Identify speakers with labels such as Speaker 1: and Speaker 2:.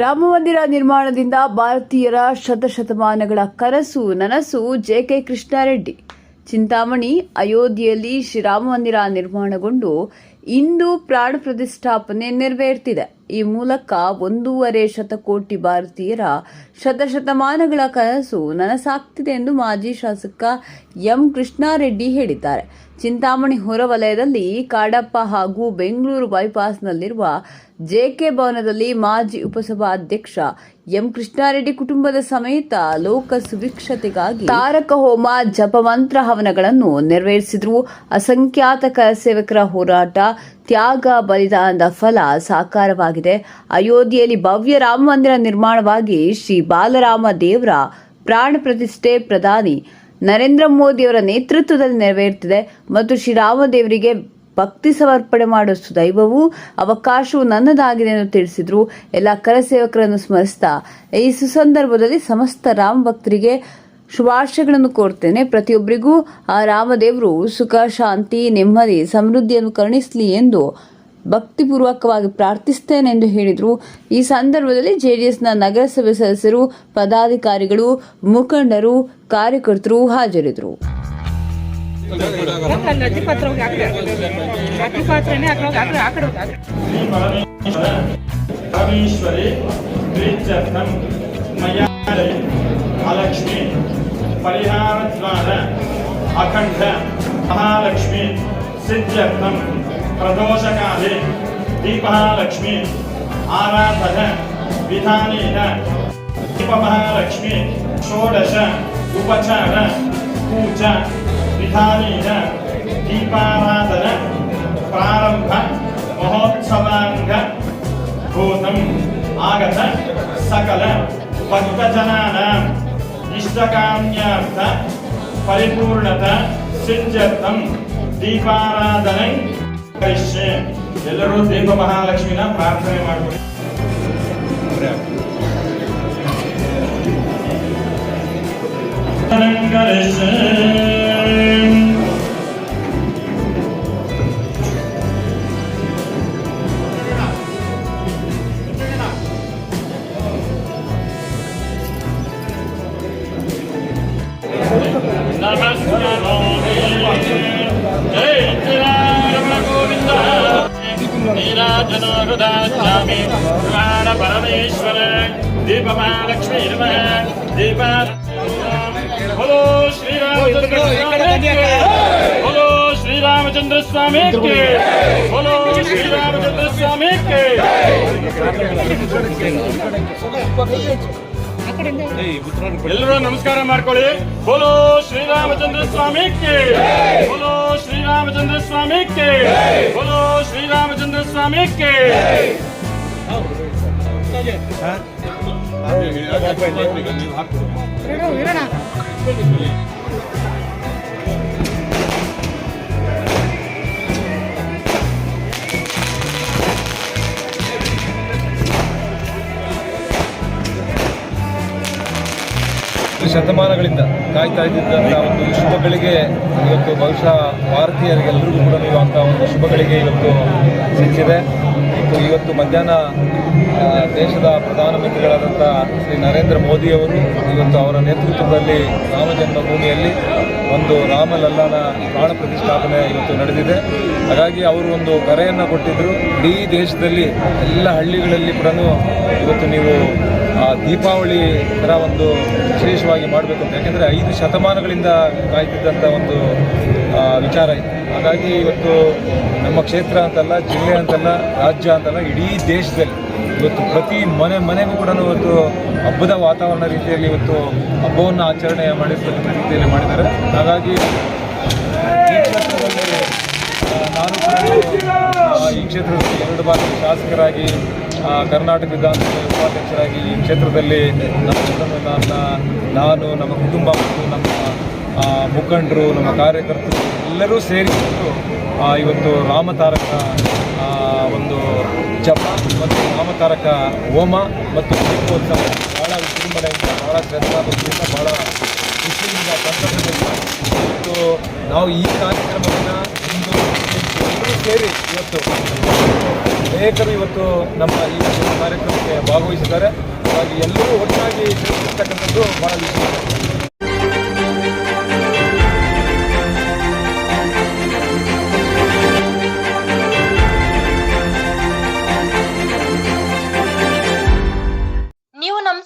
Speaker 1: ರಾಮ ಮಂದಿರ ನಿರ್ಮಾಣದಿಂದ ಭಾರತೀಯರ ಶತಶತಮಾನಗಳ ಕನಸು ನನಸು ಜೆಕೆ ಕೃಷ್ಣಾರೆಡ್ಡಿ. ಚಿಂತಾಮಣಿ ಅಯೋಧ್ಯೆಯಲ್ಲಿ ಶ್ರೀರಾಮ ಮಂದಿರ ನಿರ್ಮಾಣಗೊಂಡು ಇಂದು ಪ್ರಾಣ ಪ್ರತಿಷ್ಠಾಪನೆ ನೆರವೇರ್ತಿದೆ. ಈ ಮೂಲಕ ಒಂದೂವರೆ ಶತಕೋಟಿ ಭಾರತೀಯರ ಶತಶತಮಾನಗಳ ಕನಸು ನನಸಾಗ್ತಿದೆ ಎಂದು ಮಾಜಿ ಶಾಸಕ ಎಂ ಕೃಷ್ಣಾರೆಡ್ಡಿ ಹೇಳಿದ್ದಾರೆ. ಚಿಂತಾಮಣಿ ಹೊರವಲಯದಲ್ಲಿ ಕಾಡಪ್ಪ ಹಾಗೂ ಬೆಂಗಳೂರು ಬೈಪಾಸ್ನಲ್ಲಿರುವ ಜೆಕೆ ಭವನದಲ್ಲಿ ಮಾಜಿ ಉಪಸಭಾ ಅಧ್ಯಕ್ಷ ಎಂ ಕೃಷ್ಣಾರೆಡ್ಡಿ ಕುಟುಂಬದ ಸಮೇತ ಲೋಕ ಸುಭಿಕ್ಷತೆಗಾಗಿ ತಾರಕ ಹೋಮ ಜಪಮಂತ್ರ ಹವನಗಳನ್ನು ನೆರವೇರಿಸಿದ್ರು. ಅಸಂಖ್ಯಾತ ಸೇವಕರ ಹೋರಾಟ ತ್ಯಾಗ, ಬಲಿದಾನದ ಫಲ ಸಾಕಾರವಾಗಿದೆ. ಅಯೋಧ್ಯೆಯಲ್ಲಿ ಭವ್ಯ ರಾಮ ಮಂದಿರ ನಿರ್ಮಾಣವಾಗಿ ಶ್ರೀ ಬಾಲರಾಮ ದೇವರ ಪ್ರಾಣ ಪ್ರತಿಷ್ಠೆ ಪ್ರಧಾನಿ ನರೇಂದ್ರ ಮೋದಿಯವರ ನೇತೃತ್ವದಲ್ಲಿ ನೆರವೇರುತ್ತಿದೆ. ಮತ್ತು ಶ್ರೀರಾಮದೇವರಿಗೆ ಭಕ್ತಿ ಸಮರ್ಪಣೆ ಮಾಡುವ ದೈವವು ಅವಕಾಶವು ನನ್ನದಾಗಿದೆ ಎಂದು ತಿಳಿಸಿದ್ರು. ಎಲ್ಲ ಕರಸೇವಕರನ್ನು ಸ್ಮರಿಸ್ತಾ ಈ ಸುಸಂದರ್ಭದಲ್ಲಿ ಸಮಸ್ತ ರಾಮ ಭಕ್ತರಿಗೆ ಶುಭಾಶಯಗಳನ್ನು ಕೋರ್ತೇನೆ. ಪ್ರತಿಯೊಬ್ಬರಿಗೂ, ಆ ರಾಮದೇವರು ಸುಖ, ಶಾಂತಿ, ನೆಮ್ಮದಿ, ಸಮೃದ್ಧಿಯನ್ನು ಕರುಣಿಸಲಿ ಎಂದು ಭಕ್ತಿಪೂರ್ವಕವಾಗಿ ಪ್ರಾರ್ಥಿಸ್ತೇನೆ ಎಂದು ಹೇಳಿದರು. ಈ ಸಂದರ್ಭದಲ್ಲಿ ಜೆಡಿಎಸ್ನ ನಗರಸಭೆ ಸದಸ್ಯರು, ಪದಾಧಿಕಾರಿಗಳು, ಮುಖಂಡರು, ಕಾರ್ಯಕರ್ತರು ಹಾಜರಿದ್ದರು.
Speaker 2: మహాలక్ష్మి. పరిహార ద్వార అఖండ మహాలక్ష్మి సిద్ధ్యర్థం ప్రదోషకాలే దీపమహాలక్ష్మి ఆరాధన విధానేన దీపమహాలక్ష్మి షోడశ ఉపచార పూజ విధానేన దీపారాధన ప్రారంభ మహోత్సవాంగ భూతం ఆగత సకల భక్తజనానాం. ಇಷ್ಟಕಾಮ್ಯಾರ್ಥ ಪರಿಪೂರ್ಣತ ಸಿದ್ಧರ್ಥಂ ದೀಪಾರಾಧನೆ ಕರಿಷ್ಯೆ. ಎಲ್ಲರೂ ದೀಪ ಮಹಾಲಕ್ಷ್ಮಿನ ಪ್ರಾರ್ಥನೆ ಮಾಡಿಕೊಳ್ಳಿ ಕರಿಷ್ಯೆ. ನೀರಾಜನೋದಾಚಾಮಿ ಪ್ರಾಣ ಪರಮೇಶ್ವರ ದೀಪ ಮಹಾಲಕ್ಷ್ಮೀ ನಮಃ ದೀಪ बोलो श्री रामचंद्र स्वामी के बोलो श्री रामचंद्र स्वामी के बोलो श्री रामचंद्र स्वामी के ಎಲ್ಲರೂ ನಮಸ್ಕಾರ ಮಾಡ್ಕೊಳ್ಳಿ ಬೋಲೋ ಶ್ರೀರಾಮಚಂದ್ರ ಸ್ವಾಮಿ ಕೆ ಬೋಲೋ ಶ್ರೀರಾಮಚಂದ್ರ ಸ್ವಾಮಿ ಕೆ ಬೋಲೋ ಶ್ರೀರಾಮಚಂದ್ರ ಸ್ವಾಮಿ ಕೆ
Speaker 3: ಶತಮಾನಗಳಿಂದ ಕಾಯ್ತಾ ಇದ್ದಂಥ ಒಂದು ಶುಭಗಳಿಗೆ ಇವತ್ತು ಬಹುಶಃ ಭಾರತೀಯರಿಗೆಲ್ಲರಿಗೂ ಕೂಡ ನೀಡುವಂಥ ಒಂದು ಶುಭಗಳಿಗೆ ಇವತ್ತು ಸಿಕ್ಕಿದೆ. ಮತ್ತು ಇವತ್ತು ಮಧ್ಯಾಹ್ನ ದೇಶದ ಪ್ರಧಾನಮಂತ್ರಿಗಳಾದಂಥ ಶ್ರೀ ನರೇಂದ್ರ ಮೋದಿಯವರು ಇವತ್ತು ಅವರ ನೇತೃತ್ವದಲ್ಲಿ ರಾಮ ಜನ್ಮಭೂಮಿಯಲ್ಲಿ ಒಂದು ರಾಮಲಲ್ಲನ ಪ್ರಾಣ ಪ್ರತಿಷ್ಠಾಪನೆ ಇವತ್ತು ನಡೆದಿದೆ. ಹಾಗಾಗಿ ಅವರು ಒಂದು ಕರೆಯನ್ನು ಕೊಟ್ಟಿದ್ದರು ಇಡೀ ದೇಶದಲ್ಲಿ ಎಲ್ಲ ಹಳ್ಳಿಗಳಲ್ಲಿ ಕೂಡ ಇವತ್ತು ನೀವು, ಆ, ದೀಪಾವಳಿ ಥರ ಒಂದು ವಿಶೇಷವಾಗಿ ಮಾಡಬೇಕು ಅಂತ. ಯಾಕೆಂದರೆ ಐದು ಶತಮಾನಗಳಿಂದ ಕಾಯ್ತಿದ್ದಂಥ ಒಂದು ವಿಚಾರ ಇತ್ತು. ಹಾಗಾಗಿ ಇವತ್ತು ನಮ್ಮ ಕ್ಷೇತ್ರ ಅಂತಲ್ಲ, ಜಿಲ್ಲೆ ಅಂತಲ್ಲ, ರಾಜ್ಯ ಅಂತಲ್ಲ, ಇಡೀ ದೇಶದಲ್ಲಿ ಇವತ್ತು ಪ್ರತಿ ಮನೆ ಮನೆಗೂ ಕೂಡ ಇವತ್ತು ಹಬ್ಬದ ವಾತಾವರಣ ರೀತಿಯಲ್ಲಿ ಇವತ್ತು ಹಬ್ಬವನ್ನು ಆಚರಣೆ ಮಾಡಿರ್ತಕ್ಕಂಥ ರೀತಿಯಲ್ಲಿ ಮಾಡಿದ್ದಾರೆ. ಹಾಗಾಗಿ ಈ ಕ್ಷೇತ್ರದಲ್ಲಿ ನಾನು ಈ ಕ್ಷೇತ್ರದ ಎರಡು ಬಾರಿ ಶಾಸಕರಾಗಿ ಕರ್ನಾಟಕ ವಿಧಾನಸಭೆ ಉಪಾಧ್ಯಕ್ಷರಾಗಿ ಈ ಕ್ಷೇತ್ರದಲ್ಲಿ ನಮ್ಮ ನಾನು, ನಮ್ಮ ಕುಟುಂಬ ಮತ್ತು ನಮ್ಮ ಮುಖಂಡರು, ನಮ್ಮ ಕಾರ್ಯಕರ್ತರು ಎಲ್ಲರೂ ಸೇರಿಕೊಂಡು ಇವತ್ತು ರಾಮತಾರಕ ಒಂದು ಜಪ ಮತ್ತು ರಾಮತಾರಕ ಹೋಮ ಮತ್ತು ದೀಪೋತ್ಸವ ಭಾಳ ವಿಜೃಂಭಣೆಯಿಂದ ಭಾಳ ಶ್ರದ್ಧಾಭಕ್ತಿಯಿಂದ ಭಾಳ ಖುಷಿಯಿಂದ ಸಂತಸದಿಂದ ಇವತ್ತು ನಾವು ಈ ಕಾರ್ಯಕ್ರಮವನ್ನು ಇಂದು ಎಲ್ಲರೂ ಸೇರಿ ಇವತ್ತು ಅನೇಕರು ಇವತ್ತು ನಮ್ಮ ಈ ಕಾರ್ಯಕ್ರಮಕ್ಕೆ ಭಾಗವಹಿಸಿದ್ದಾರೆ. ಹಾಗಾಗಿ ಎಲ್ಲರೂ ಒಟ್ಟಾಗಿ ಇರ್ತಕ್ಕಂಥದ್ದು ಬಹಳ ವಿಶೇಷ.